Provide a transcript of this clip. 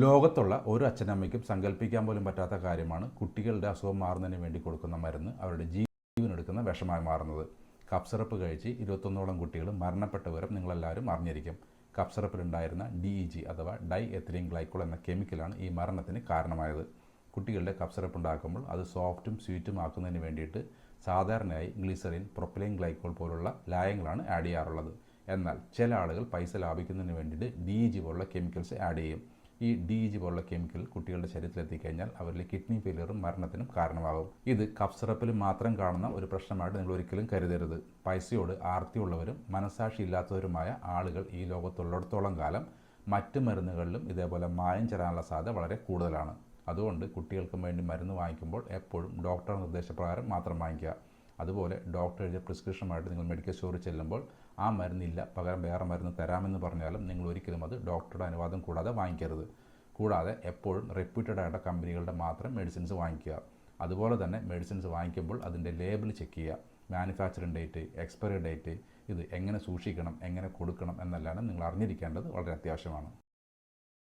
ലോകത്തുള്ള ഒരു അച്ഛനമ്മയ്ക്കും സങ്കല്പിക്കാൻ പോലും പറ്റാത്ത കാര്യമാണ് കുട്ടികളുടെ അസുഖം മാറുന്നതിന് വേണ്ടി കൊടുക്കുന്ന മരുന്ന് അവരുടെ ജീവനെടുക്കുന്ന വിഷമായി മാറുന്നത്. കപ്സറപ്പ് സിറപ്പ് കഴിച്ച് ഇരുപത്തൊന്നോളം കുട്ടികൾ മരണപ്പെട്ട വിവരം നിങ്ങളെല്ലാവരും അറിഞ്ഞിരിക്കും. കപ്സറപ്പിലുണ്ടായിരുന്ന ഡി ഇ ജി അഥവാ ഡൈ എത്തിലിൻ ഗ്ലൈക്കോൾ എന്ന കെമിക്കലാണ് ഈ മരണത്തിന് കാരണമായത്. കുട്ടികളുടെ കപ്സറപ്പ് സിറപ്പ് ഉണ്ടാക്കുമ്പോൾ അത് സോഫ്റ്റും സ്വീറ്റും ആക്കുന്നതിന് വേണ്ടിയിട്ട് സാധാരണയായി ഗ്ലിസറിൻ പ്രൊപ്പലൈൻ ഗ്ലൈക്കോൾ പോലുള്ള ലായങ്ങളാണ് ആഡ് ചെയ്യാറുള്ളത്. എന്നാൽ ചില ആളുകൾ പൈസ ലാഭിക്കുന്നതിന് വേണ്ടിയിട്ട് ഡി ജി പോലുള്ള കെമിക്കൽസ് ആഡ് ചെയ്യും. ഈ ഡി ജി പോലുള്ള കെമിക്കൽ കുട്ടികളുടെ ശരീരത്തിൽ എത്തിക്കഴിഞ്ഞാൽ അവരിലെ കിഡ്നി ഫെയിലിയറും മരണത്തിനും കാരണമാകും. ഇത് കഫ് സിറപ്പിൽ മാത്രം കാണുന്ന ഒരു പ്രശ്നമായിട്ട് നിങ്ങൾ ഒരിക്കലും കരുതരുത്. പൈസയോട് ആർത്തിയുള്ളവരും മനസാക്ഷി ഇല്ലാത്തവരുമായ ആളുകൾ ഈ ലോകത്തുള്ളിടത്തോളം കാലം മറ്റ് മരുന്നുകളിലും ഇതേപോലെ മായം ചേരാനുള്ള സാധ്യത വളരെ കൂടുതലാണ്. അതുകൊണ്ട് കുട്ടികൾക്കും വേണ്ടി മരുന്ന് വാങ്ങിക്കുമ്പോൾ എപ്പോഴും ഡോക്ടറുടെ നിർദ്ദേശപ്രകാരം മാത്രം വാങ്ങിക്കുക. അതുപോലെ ഡോക്ടർ എഴുതിയ പ്രിസ്ക്രിപ്ഷനുമായിട്ട് നിങ്ങൾ മെഡിക്കൽ സ്റ്റോറിൽ ചെല്ലുമ്പോൾ ആ മരുന്നില്ല പകരം വേറെ മരുന്ന് തരാമെന്ന് പറഞ്ഞാലും നിങ്ങൾ ഒരിക്കലും അത് ഡോക്ടറുടെ അനുവാദം കൂടാതെ വാങ്ങിക്കരുത്. കൂടാതെ എപ്പോഴും റെപ്യൂട്ടഡ് ആയിട്ടുള്ള കമ്പനികളുടെ മാത്രം മെഡിസിൻസ് വാങ്ങിക്കുക. അതുപോലെ തന്നെ മെഡിസിൻസ് വാങ്ങിക്കുമ്പോൾ അതിന്റെ ലേബിൾ ചെക്ക് ചെയ്യുക. മാനുഫാക്ചറിങ് ഡേറ്റ് എക്സ്പയറി ഡേറ്റ് ഇത് എങ്ങനെ സൂക്ഷിക്കണം എങ്ങനെ കൊടുക്കണം എന്നെല്ലാം നിങ്ങൾ അറിഞ്ഞിരിക്കേണ്ടത് വളരെ അത്യാവശ്യമാണ്.